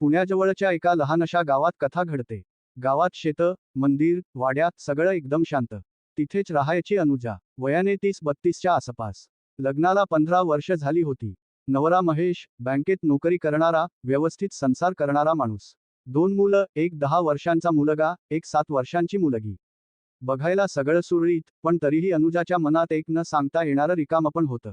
पुण्याजवळच्या एका लहानशा गावात कथा घडते. गावात शेतं मंदिर वाड्यात सगळं एकदम शांत. तिथेच राहायची अनुजा. वयाने तीस बत्तीसच्या आसपास. लग्नाला पंधरा वर्ष झाली होती. नवरा महेश बँकेत नोकरी करणारा व्यवस्थित संसार करणारा माणूस. दोन मुलं एक दहा वर्षांचा मुलगा एक सात वर्षांची मुलगी. बघायला सगळं सुरळीत पण तरीही अनुजाच्या मनात एक न सांगता येणारं रिकामपण होतं.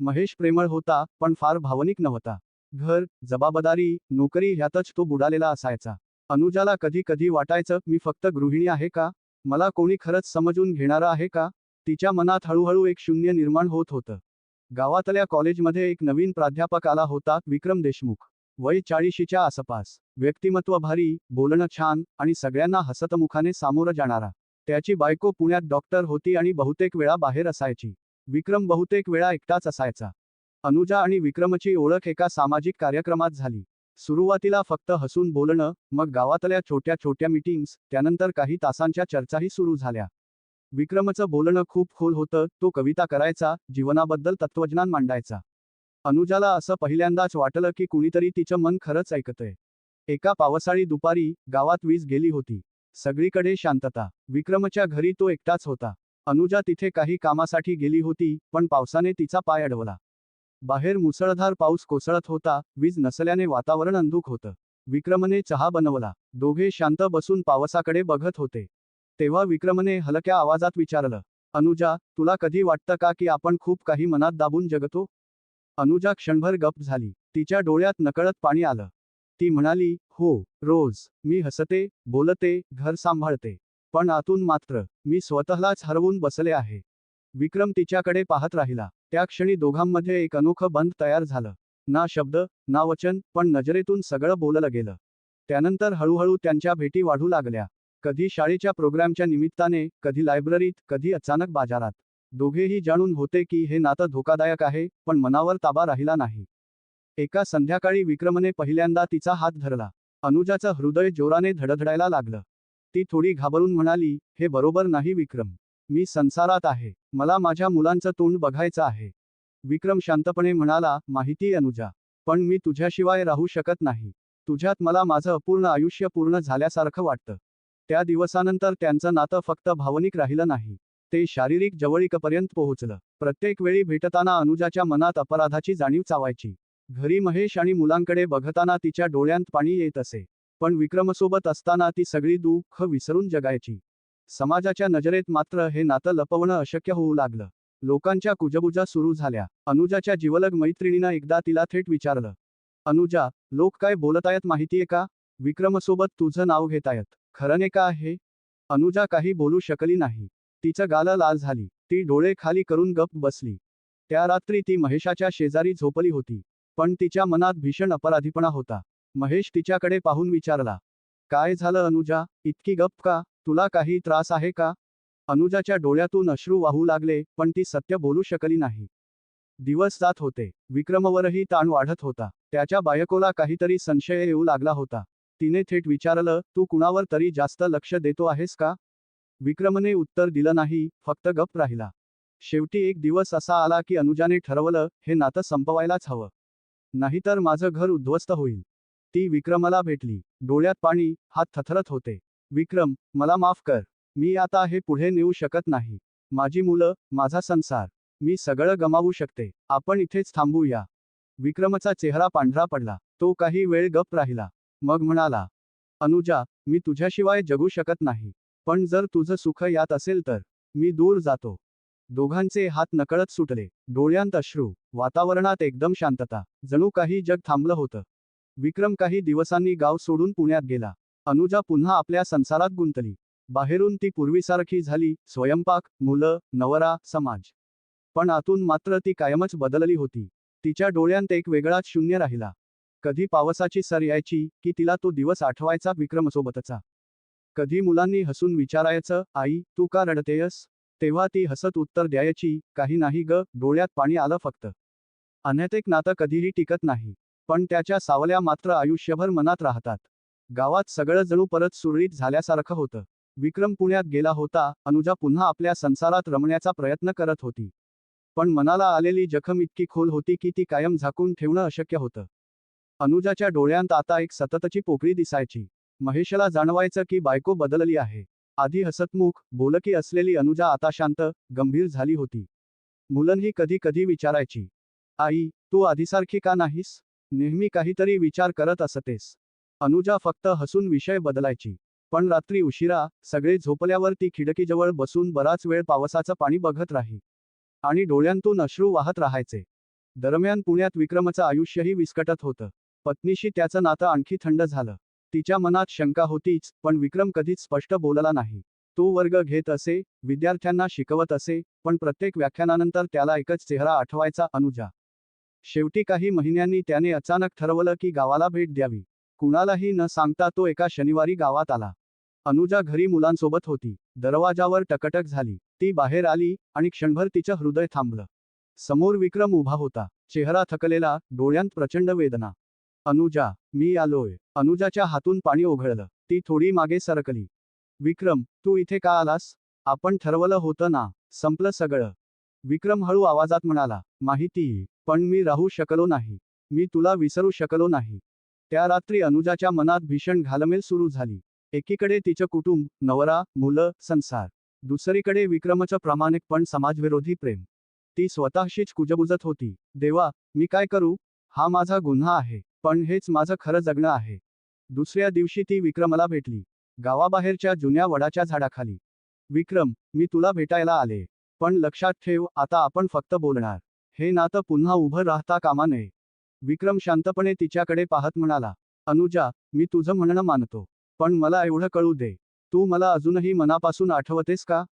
महेश प्रेमळ होता पण फार भावनिक नव्हता. घर जबाबदारी नोकरी ह्यातच तो बुडालेला असायचा. अनुजाला कधी कधी वाटायचं मी फक्त गृहिणी आहे का? मला कोणी खरंच समजून घेणारं आहे का? तिच्या मनात हळूहळू एक शून्य निर्माण होत होतं. गावातल्या कॉलेजमध्ये एक नवीन प्राध्यापक आला होता विक्रम देशमुख. वय चाळीशीच्या आसपास. व्यक्तिमत्व भारी बोलणं छान आणि सगळ्यांना हसतमुखाने सामोरं जाणारा. त्याची बायको पुण्यात डॉक्टर होती आणि बहुतेक वेळा बाहेर असायची. विक्रम बहुतेक वेळा एकटाच असायचा. अनुजा आणि विक्रमची ओळख एका सामाजिक कार्यक्रमात झाली. सुरुवातीला फक्त हसून बोलणं मग गावातल्या छोट्या छोट्या मीटिंग्स त्यानंतर काही तासांच्या चर्चाही सुरू झाल्या. विक्रमचं बोलणं खूप खोल होतं तो कविता करायचा जीवनाबद्दल तत्वज्ञान मांडायचा. अनुजाला असं पहिल्यांदाच वाटलं की कुणीतरी तिचं मन खरंच ऐकतंय. एका पावसाळी दुपारी गावात वीज गेली होती. सगळीकडे शांतता. विक्रमच्या घरी तो एकटाच होता. अनुजा तिथे काही कामासाठी गेली होती पण पावसाने तिचा पाय अडवला. बाहेर मुसळधार पाऊस कोसळत होता वीज नसल्याने वातावरण अंधुक होतं. विक्रमने चहा बनवला. दोघे शांत बसून पावसाकडे बघत होते. तेव्हा विक्रमने हलक्या आवाजात विचारलं अनुजा तुला कधी वाटतं का की आपण खूप काही मनात दाबून जगतो? अनुजा क्षणभर गप झाली. तिच्या डोळ्यात नकळत पाणी आलं. ती म्हणाली हो रोज. मी हसते बोलते घर सांभाळते. पण आतून मात्र मी स्वतःलाच हरवून बसले आहे. विक्रम तिच्याकडे पाहत राहिला. त्या क्षणी दोघांमध्ये एक अनोखं बंध तयार झालं. ना शब्द ना वचन पण नजरेतून सगळं बोललं गेलं. त्यानंतर हळूहळू त्यांच्या भेटी वाढू लागल्या. कधी शाळेच्या प्रोग्रामच्या निमित्ताने कधी लायब्ररीत कधी अचानक बाजारात. दोघेही जाणून होते की हे नातं धोकादायक आहे पण मनावर ताबा राहिला नाही. एका संध्याकाळी विक्रमने पहिल्यांदा तिचा हात धरला. अनुजाचं हृदय जोराने धडधडायला लागलं. ती थोडी घाबरून म्हणाली हे बरोबर नाही विक्रम. मी संसारात आहे. मला माझ्या मुलांचं तोंड बघायचं आहे. विक्रम शांतपणे म्हणाला माहिती अनुजा पण मी तुझ्याशिवाय राहू शकत नाही. तुझ्यात मला माझं अपूर्ण आयुष्य पूर्ण झाल्यासारखं वाटतं. त्या दिवसानंतर त्यांचं नातं फक्त भावनिक राहिलं नाही. ते शारीरिक जवळीकपर्यंत पोहोचलं. प्रत्येक वेळी भेटताना अनुजाच्या मनात अपराधाची जाणीव चावायची. घरी महेश आणि मुलांकडे बघताना तिच्या डोळ्यांत पाणी येत असे. पण विक्रमसोबत असताना ती सगळी दुःख विसरून जगायची. समाजाच्या नजरेत मात्र हे नातं लपवणं अशक्य होऊ लागलं. लोकांच्या कुजबुजा सुरू झाल्या. अनुजाच्या जीवलग मैत्रिणीनं एकदा तिला थेट विचारलं अनुजा लोक काय बोलतायत माहितीये का? विक्रमसोबत तुझं नाव घेतायत. खरं का आहे अनुजा काही बोलू शकली नाही. तिचं गाला लाल झाली. ती डोळे खाली करून गप बसली. त्या रात्री ती महेशाच्या शेजारी झोपली होती. पण तिच्या मनात भीषण अपराधीपणा होता. महेश तिच्याकडे पाहून विचारला काय झालं अनुजा? इतकी गप का? तुला काही त्रास आहे का? अनुजाच्या डोळ्यातून अश्रू वाहू लागले पण ती सत्य बोलू शकली नाही. दिवस जात होते. विक्रमवरही ताण वाढत होता. त्याच्या बायकोला काहीतरी संशय येऊ लागला होता. तिने थेट विचारलं तू कुणावर तरी जास्त लक्ष देतो आहेस का? विक्रमने उत्तर दिलं नाही फक्त गप राहिला. शेवटी एक दिवस असा आला की अनुजाने ठरवलं हे नातं संपवायलाच हवं. नाहीतर माझं घर उद्ध्वस्त होईल. ती विक्रमला भेटली. डोळ्यात पाणी हात थथरत होते. विक्रम मला माफ कर. मी आता हे पुढे नेऊ शकत नाही. माझी मुलं माझा संसार. मी सगळं गमावू शकते. आपण इथेच थांबूया. विक्रमचा चेहरा पांढरा पडला. तो काही वेळ गप राहिला. मग म्हणाला अनुजा मी तुझ्याशिवाय जगू शकत नाही. पण जर तुझं सुख यात असेल तर मी दूर जातो. दोघांचे हात नकळत सुटले. डोळ्यांत अश्रू. वातावरणात एकदम शांतता. जणू काही जग थांबलं होतं. विक्रम काही दिवसांनी गाव सोडून पुण्यात गेला. अनुजा पुन्हा आपल्या संसारात गुंतली. बाहेरून ती पूर्वीसारखी झाली स्वयंपाक मुलं नवरा समाज. पण आतून मात्र ती कायमच बदलली होती. तिच्या डोळ्यांत एक वेगळाच शून्य राहिला. कधी पावसाची सर यायची की तिला तो दिवस आठवायचा विक्रमसोबतचा. कधी मुलांनी हसून विचारायचं आई तू का रडतेयस? तेव्हा ती हसत उत्तर द्यायची काही नाही ग डोळ्यात पाणी आलं फक्त. अनैतिक नातं कधीही टिकत नाही. पण त्याच्या सावल्या मात्र आयुष्यभर मनात राहतात. गावात सगळं जणू परत सुरळीत झाल्यासारखं होतं. विक्रम पुण्यात गेला होता अनुजा पुन्हा आपल्या संसारात रमण्याचा प्रयत्न करत होती. पण मनाला आलेली जखम इतकी खोल होती की ती कायम झाकून ठेवणं अशक्य होतं. अनुजाच्या डोळ्यांत आता एक सततची पोकळी दिसायची. महेशला जाणवायचं की बायको बदलली आहे. आधी हसतमुख बोलकी असलेली अनुजा आता शांत गंभीर झाली होती. मुलंही कधी कधी विचारायची. आई तू आधीसारखी का नाहीस? नेहमी काहीतरी विचार करत असतेस. अनुजा फक्त हसून विषय बदलायची. पण रात्री उशिरा सगळे झोपल्यावर ती खिडकीजवळ बसून बराच वेळ पावसाचं पाणी बघत राही. आणि डोळ्यांतून अश्रू वाहत राहायचे. दरम्यान पुण्यात विक्रमचं आयुष्यही विस्कटत होतं. पत्नीशी त्याचं नातं आणखी थंड झालं. तिच्या मनात शंका होतीच पण विक्रम कधीच स्पष्ट बोलला नाही. तो वर्ग घेत असे विद्यार्थ्यांना शिकवत असे पण प्रत्येक व्याख्यानानंतर त्याला एकच चेहरा आठवायचा अनुजा. शेवटी काही महिन्यांनी त्याने अचानक ठरवलं की गावाला भेट द्यावी. कुणालाही न सांगता तो एका शनिवारी गावात आला. अनुजा घरी मुलांसोबत होती. दरवाजावर टकटक झाली. ती बाहेर आली आणि क्षणभर तिचं हृदय थांबलं. समोर विक्रम उभा होता. चेहरा थकलेला डोळ्यांत प्रचंड वेदना. अनुजा मी आलोय. अनुजाच्या हातून पाणी ओघळलं. ती थोडी मागे सरकली. विक्रम तू इथे का आलास? आपण ठरवलं होतं ना. संपलं सगळं. विक्रम हळू आवाजात म्हणाला माहिती पण मी राहू शकलो नाही. मी तुला विसरू शकलो नाही. त्या रात्री अनुजाच्या मनात भीषण घालमेल सुरू झाली. एकीकडे तिचं कुटुंब नवरा मुलं संसार. दुसरीकडे विक्रमचं प्रामाणिक पण समाजविरोधी प्रेम. ती स्वतःशीच कुजबुजत होती. देवा मी काय करू? हा माझा गुन्हा आहे. पण हेच माझं खरं जगणं आहे. दुसऱ्या दिवशी ती विक्रमला भेटली. गावाबाहेरच्या जुन्या वडाच्या झाडाखाली. विक्रम मी तुला भेटायला आले. पण लक्षात ठेव आता आपण फक्त बोलणार. हे नातं पुन्हा उभं राहता कामा नये. विक्रम शांतपणे तिच्याकडे पाहत म्हणाला अनुजा मी तुझं म्हणणं मानतो पण मला एवढं कळू दे. तू मला अजूनही मनापासून आठवतेस का?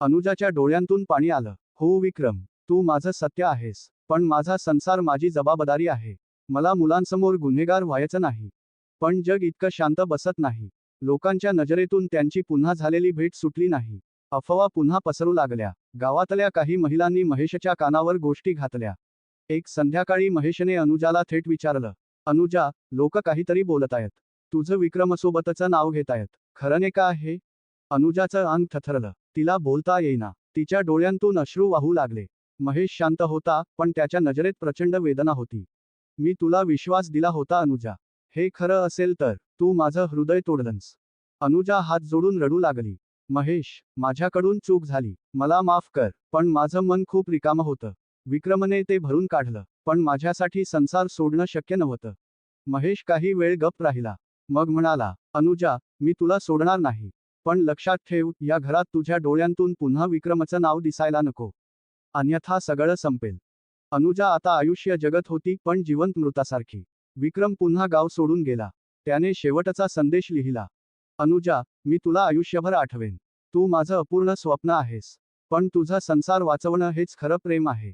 अनुजाच्या डोळ्यांतून पाणी आलं हो विक्रम तू माझं सत्य आहेस पण माझा संसार माझी जबाबदारी आहे. मला मुलांसमोर गुन्हेगार व्हायचं नाही. पण जग इतकं शांत बसत नाही. लोकांच्या नजरेतून त्यांची पुन्हा झालेली भेट सुटली नाही. अफवा पुन्हा पसरू लागल्या. गावातल्या काही महिलांनी महेशच्या कानावर गोष्टी घातल्या. एक संध्याकाळी महेशने अनुजाला थेट विचारलं अनुजा लोक काहीतरी बोलतायत तुझं विक्रमसोबतचं नाव घेतायत खरं ने का आहे अनुजाचं अंग थथरलं तिला बोलता येईना. तिच्या डोळ्यांतून अश्रू वाहू लागले. महेश शांत होता पण त्याच्या नजरेत प्रचंड वेदना होती. मी तुला विश्वास दिला होता अनुजा. हे खरं असेल तर तू माझं हृदय तोडलंस. अनुजा हात जोडून रडू लागली. महेश माझ्याकडून चूक झाली. मला माफ कर पण माझं मन खूप रिकामं होतं. विक्रमने ते भरून काढलं पण माझ्यासाठी संसार सोडणं शक्य नव्हतं. महेश काही वेळ गप राहिला. मग म्हणाला अनुजा मी तुला सोडणार नाही. पण लक्षात ठेव या घरात तुझ्या डोळ्यांतून पुन्हा विक्रमचं नाव दिसायला नको. अन्यथा सगळं संपेल. अनुजा आता आयुष्य जगत होती पण जिवंत मृतासारखी. विक्रम पुन्हा गाव सोडून गेला. त्याने शेवटचा संदेश लिहिला अनुजा मी तुला आयुष्यभर आठवेन. तू माझं अपूर्ण स्वप्न आहेस. पण तुझा संसार वाचवणं हेच खरं प्रेम आहे.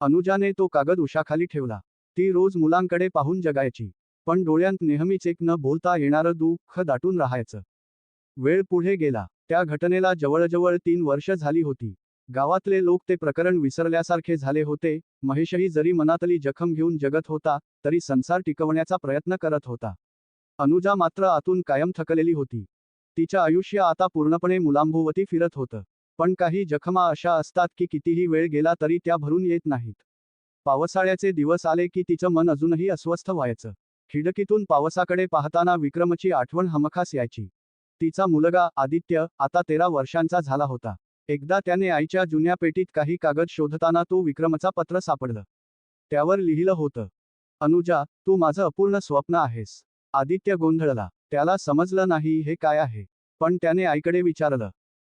अनुजाने तो कागद उशाखाली ठेवला. ती रोज मुलांकडे पाहून जगायची. पण डोळ्यांत नेहमीच एक न बोलता येणारं दुःख दाटून राहायचं. वेळ पुढे गेला. त्या घटनेला जवळजवळ तीन वर्ष झाली होती. गावातले लोक ते प्रकरण विसरल्यासारखे झाले होते. महेशही जरी मनातली जखम घेऊन जगत होता तरी संसार टिकवण्याचा प्रयत्न करत होता. अनुजा मात्र आतून कायम थकलेली होती. तिच्या आयुष्य आता पूर्णपणे मुलांभोवती फिरत होतं. पण काही जखमा अशा असतात की कितीही वेळ गेला तरी त्या भरून येत नाहीत. पावसाळ्याचे दिवस आले की तिचं मन अजूनही अस्वस्थ व्हायचं. खिडकीतून पावसाकडे पाहताना विक्रमची आठवण हमखास यायची. तिचा मुलगा आदित्य आता तेरा वर्षांचा झाला होता. एकदा त्याने आईच्या जुन्या पेटीत काही कागद शोधताना तो विक्रमचा पत्र सापडलं. त्यावर लिहिलं होतं अनुजा तू माझं अपूर्ण स्वप्न आहेस. आदित्य गोंधळला. त्याला समजलं नाही हे काय आहे. पण त्याने आईकडे विचारलं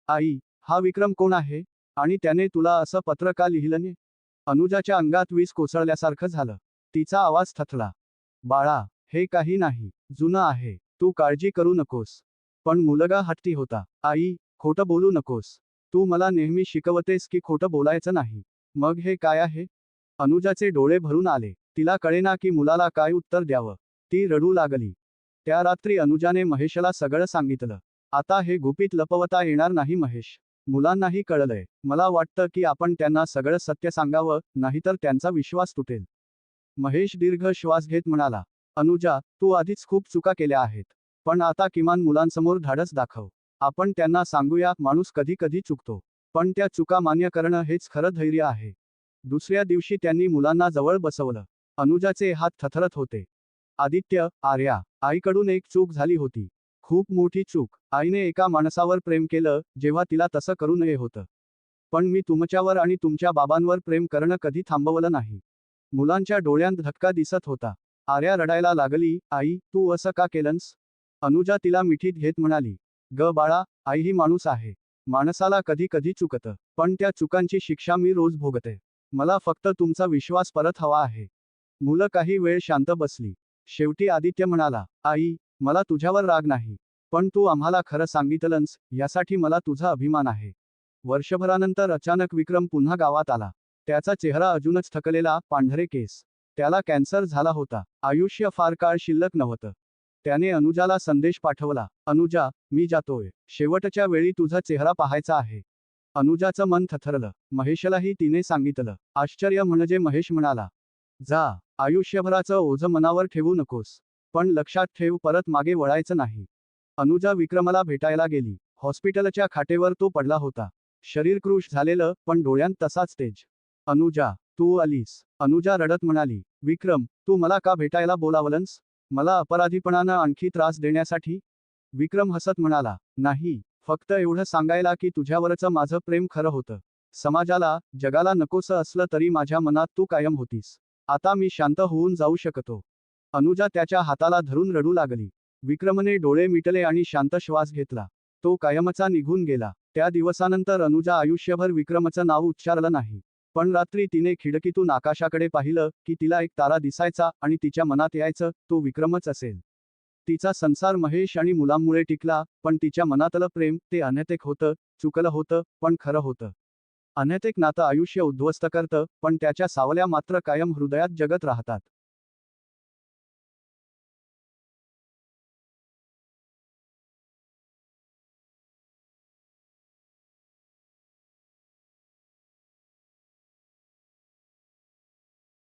आई हा विक्रम कोण आहे? आणि त्याने तुला असं पत्र का लिहिलं ने अनुजाच्या अंगात वीज कोसळल्यासारखं झालं. तिचा आवाज थथला बाळा हे काही नाही. जुनं आहे. तू काळजी करू नकोस. पण मुलगा हट्टी होता. आई खोटं बोलू नकोस. तू मला नेहमी शिकवतेस की खोटं बोलायचं नाही. मग हे काय आहे? अनुजाचे डोळे भरून आले. तिला कळेना की मुलाला काय उत्तर द्यावं. ती रडू लागली. त्या रात्री अनुजाने महेशला सगळं सांगितलं. आता हे गुपित लपवता येणार नाही महेश. मुलांनाही कळलंय. मला वाटतं की आपण त्यांना सगळं सत्य सांगावं नाहीतर त्यांचा विश्वास तुटेल. महेश दीर्घ श्वास घेत म्हणाला अनुजा तू आधीच खूप चुका केल्या आहेत. पण आता किमान मुलांसमोर धाडस दाखव. आपण त्यांना सांगूया माणूस कधी कधी चुकतो. पण त्या चुका मान्य करणं हेच खरं धैर्य आहे. दुसऱ्या दिवशी त्यांनी मुलांना जवळ बसवलं. अनुजाचे हात थथरत होते. आदित्य आर्या आईकडून एक चूक झाली होती. खूप मोठी चूक. आईने एका माणसावर प्रेम केलं जेव्हा तिला तसं करू नये होतं. पण मी तुमच्यावर आणि तुमच्या बाबांवर प्रेम करणं कधी थांबवलं नाही. मुलांच्या डोळ्यांत धक्का दिसत होता. आर्या रडायला लागली आई तू असं का केलंस? अनुजा तिला मिठीत घेत म्हणाली ग बाळा आई ही माणूस आहे. माणसाला कधी कधी चुकतं पण त्या चुकांची शिक्षा मी रोज भोगते. मला फक्त तुमचा विश्वास परत हवा आहे. मुलं काही वेळ शांत बसली. शेवटी आदित्य म्हणाला आई मला तुझ्यावर राग नाही पण तू आम्हाला खरं सांगितलंस यासाठी मला तुझा अभिमान आहे. वर्षभरानंतर अचानक विक्रम पुन्हा गावात आला. त्याचा चेहरा अजूनच थकलेला पांढरे केस. त्याला कॅन्सर झाला होता. आयुष्य फार काळ शिल्लक नव्हतं. त्याने अनुजाला संदेश पाठवला अनुजा मी जातोय. शेवटच्या वेळी तुझा चेहरा पाहायचा आहे. अनुजाचं मन थथरलं महेशलाही तिने सांगितलं. आश्चर्य म्हणजे महेश म्हणाला जा आयुष्यभराचं ओझं मनावर ठेवू नकोस. पण लक्षात ठेव परत मागे वळायचं नाही. अनुजा विक्रमाला भेटायला गेली. हॉस्पिटलच्या खाटेवर तो पडला होता. शरीर क्रुश झालेलं पण डोळ्यांत तसाच तेज. अनुजा तू आलीस. अनुजा रडत म्हणाली विक्रम तू मला का भेटायला बोलावलंस? मला अपराधीपणानं आणखी त्रास देण्यासाठी? विक्रम हसत म्हणाला नाही. फक्त एवढं सांगायला की तुझ्यावरचं माझं प्रेम खरं होतं. समाजाला जगाला नकोसं असलं तरी माझ्या मनात तू कायम होतीस. आता मी शांत होऊन जाऊ शकतो. अनुजा त्याच्या हाताला धरून रडू लागली. विक्रमने डोळे मिटले आणि शांत श्वास घेतला. तो कायमचा निघून गेला. त्या दिवसानंतर अनुजा आयुष्यभर विक्रमचं नाव उच्चारलं नाही. पण रात्री तिने खिडकीतून आकाशाकडे पाहिलं की तिला एक तारा दिसायचा आणि तिच्या मनात यायचं तो विक्रमच असेल. तिचा संसार महेश आणि मुलांमुळे टिकला पण तिच्या मनातलं प्रेम ते अनैतिक होतं चुकलं होतं पण खरं होतं. अनैतिक नातं आयुष्य उद्ध्वस्त करतं पण त्याच्या सावल्या मात्र कायम हृदयात जगत राहतात.